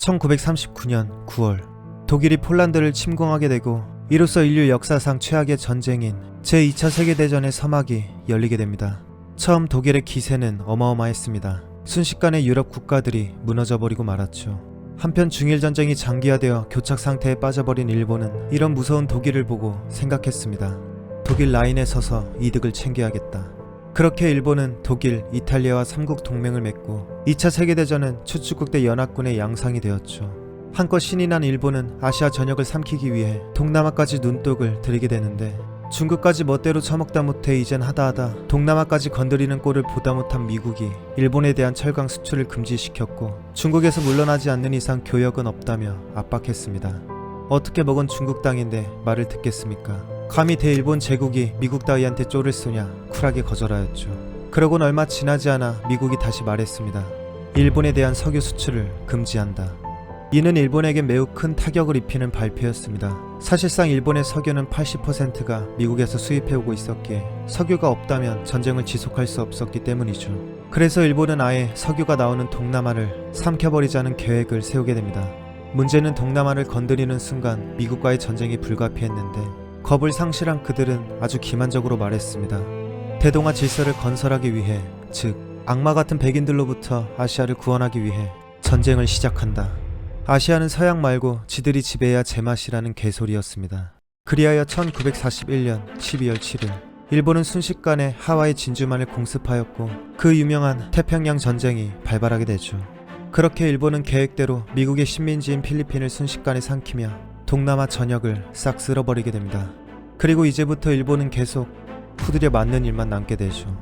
1939년 9월 독일이 폴란드를 침공하게 되고 이로써 인류 역사상 최악의 전쟁인 제2차 세계대전의 서막이 열리게 됩니다. 처음 독일의 기세는 어마어마했습니다. 순식간에 유럽 국가들이 무너져 버리고 말았죠. 한편 중일 전쟁이 장기화되어 교착 상태에 빠져버린 일본은 이런 무서운 독일을 보고 생각했습니다. 독일 라인에 서서 이득을 챙겨야겠다. 그렇게 일본은 독일, 이탈리아와 삼국 동맹을 맺고 2차 세계대전은 추축국대 연합군의 양상이 되었죠. 한껏 신이 난 일본은 아시아 전역을 삼키기 위해 동남아까지 눈독을 들이게 되는데 중국까지 멋대로 처먹다 못해 이젠 하다하다 동남아까지 건드리는 꼴을 보다 못한 미국이 일본에 대한 철강 수출을 금지시켰고 중국에서 물러나지 않는 이상 교역은 없다며 압박했습니다. 어떻게 먹은 중국 땅인데 말을 듣겠습니까? 감히 대일본 제국이 미국 따위한테 쪼를 쏘냐 쿨하게 거절하였죠. 그러곤 얼마 지나지 않아 미국이 다시 말했습니다. 일본에 대한 석유 수출을 금지한다. 이는 일본에게 매우 큰 타격을 입히는 발표였습니다. 사실상 일본의 석유는 80%가 미국에서 수입해오고 있었기에 석유가 없다면 전쟁을 지속할 수 없었기 때문이죠. 그래서 일본은 아예 석유가 나오는 동남아를 삼켜버리자는 계획을 세우게 됩니다. 문제는 동남아를 건드리는 순간 미국과의 전쟁이 불가피했는데 겁을 상실한 그들은 아주 기만적으로 말했습니다. 대동아 질서를 건설하기 위해, 즉 악마 같은 백인들로부터 아시아를 구원하기 위해 전쟁을 시작한다. 아시아는 서양 말고 지들이 지배해야 제맛이라는 개소리였습니다. 그리하여 1941년 12월 7일 일본은 순식간에 하와이 진주만을 공습하였고 그 유명한 태평양 전쟁이 발발하게 되죠. 그렇게 일본은 계획대로 미국의 식민지인 필리핀을 순식간에 삼키며 동남아 전역을 싹 쓸어버리게 됩니다. 그리고 이제부터 일본은 계속 후드려 맞는 일만 남게 되죠.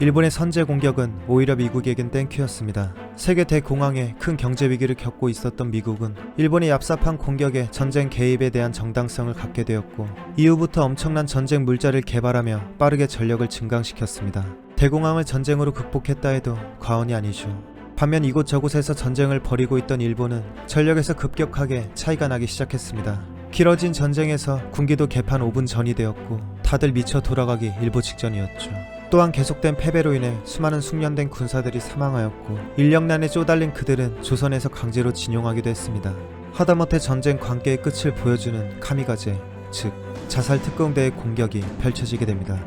일본의 선제 공격은 오히려 미국에겐 땡큐였습니다. 세계 대공황에 큰 경제 위기를 겪고 있었던 미국은 일본의 얍삽한 공격에 전쟁 개입에 대한 정당성을 갖게 되었고 이후부터 엄청난 전쟁 물자를 개발하며 빠르게 전력을 증강시켰습니다. 대공황을 전쟁으로 극복했다 해도 과언이 아니죠. 반면 이곳저곳에서 전쟁을 벌이고 있던 일본은 전력에서 급격하게 차이가 나기 시작했습니다. 길어진 전쟁에서 군기도 개판 5분 전이 되었고 다들 미쳐 돌아가기 일보 직전이었죠. 또한 계속된 패배로 인해 수많은 숙련된 군사들이 사망하였고 인력난에 쪼달린 그들은 조선에서 강제로 진용하기도 했습니다. 하다못해 전쟁 관계의 끝을 보여주는 카미가제, 즉 자살 특공대의 공격이 펼쳐지게 됩니다.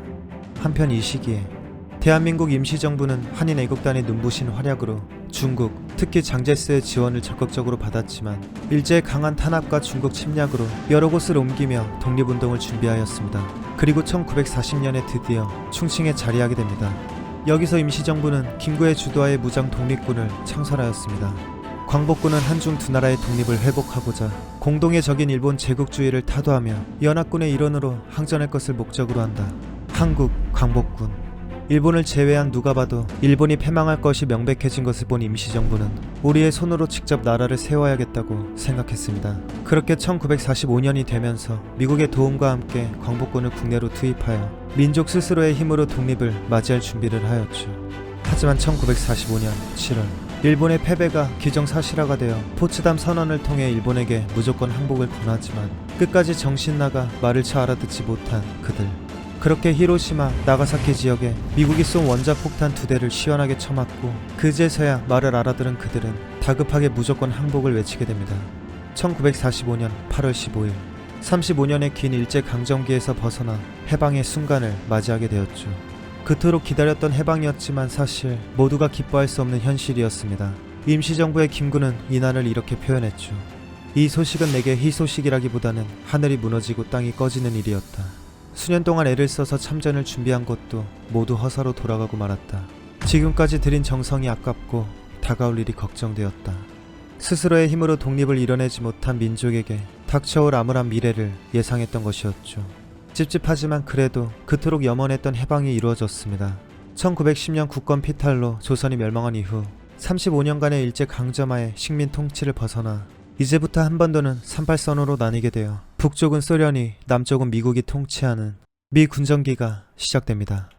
한편 이 시기에 대한민국 임시정부는 한인 애국단의 눈부신 활약으로 중국, 특히 장제스의 지원을 적극적으로 받았지만 일제의 강한 탄압과 중국 침략으로 여러 곳을 옮기며 독립운동을 준비하였습니다. 그리고 1940년에 드디어 충칭에 자리하게 됩니다. 여기서 임시정부는 김구의 주도하에 무장 독립군을 창설하였습니다. 광복군은 한중 두 나라의 독립을 회복하고자 공동의 적인 일본 제국주의를 타도하며 연합군의 일원으로 항전할 것을 목적으로 한다. 한국 광복군 일본을 제외한 누가 봐도 일본이 패망할 것이 명백해진 것을 본 임시정부는 우리의 손으로 직접 나라를 세워야겠다고 생각했습니다. 그렇게 1945년이 되면서 미국의 도움과 함께 광복군을 국내로 투입하여 민족 스스로의 힘으로 독립을 맞이할 준비를 하였죠. 하지만 1945년 7월 일본의 패배가 기정사실화가 되어 포츠담 선언을 통해 일본에게 무조건 항복을 권하지만 끝까지 정신 나가 말을 쳐 알아듣지 못한 그들 그렇게 히로시마, 나가사키 지역에 미국이 쏜 원자 폭탄 두 대를 시원하게 쳐맞고 그제서야 말을 알아들은 그들은 다급하게 무조건 항복을 외치게 됩니다. 1945년 8월 15일 35년의 긴 일제 강점기에서 벗어나 해방의 순간을 맞이하게 되었죠. 그토록 기다렸던 해방이었지만 사실 모두가 기뻐할 수 없는 현실이었습니다. 임시정부의 김구는 이날을 이렇게 표현했죠. 이 소식은 내게 희소식이라기보다는 하늘이 무너지고 땅이 꺼지는 일이었다. 수년 동안 애를 써서 참전을 준비한 것도 모두 허사로 돌아가고 말았다. 지금까지 들인 정성이 아깝고 다가올 일이 걱정되었다. 스스로의 힘으로 독립을 이뤄내지 못한 민족에게 닥쳐올 암울한 미래를 예상했던 것이었죠. 찝찝하지만 그래도 그토록 염원했던 해방이 이루어졌습니다. 1910년 국권 피탈로 조선이 멸망한 이후 35년간의 일제 강점하에 식민 통치를 벗어나 이제부터 한반도는 38선으로 나뉘게 되어 북쪽은 소련이 남쪽은 미국이 통치하는 미 군정기가 시작됩니다.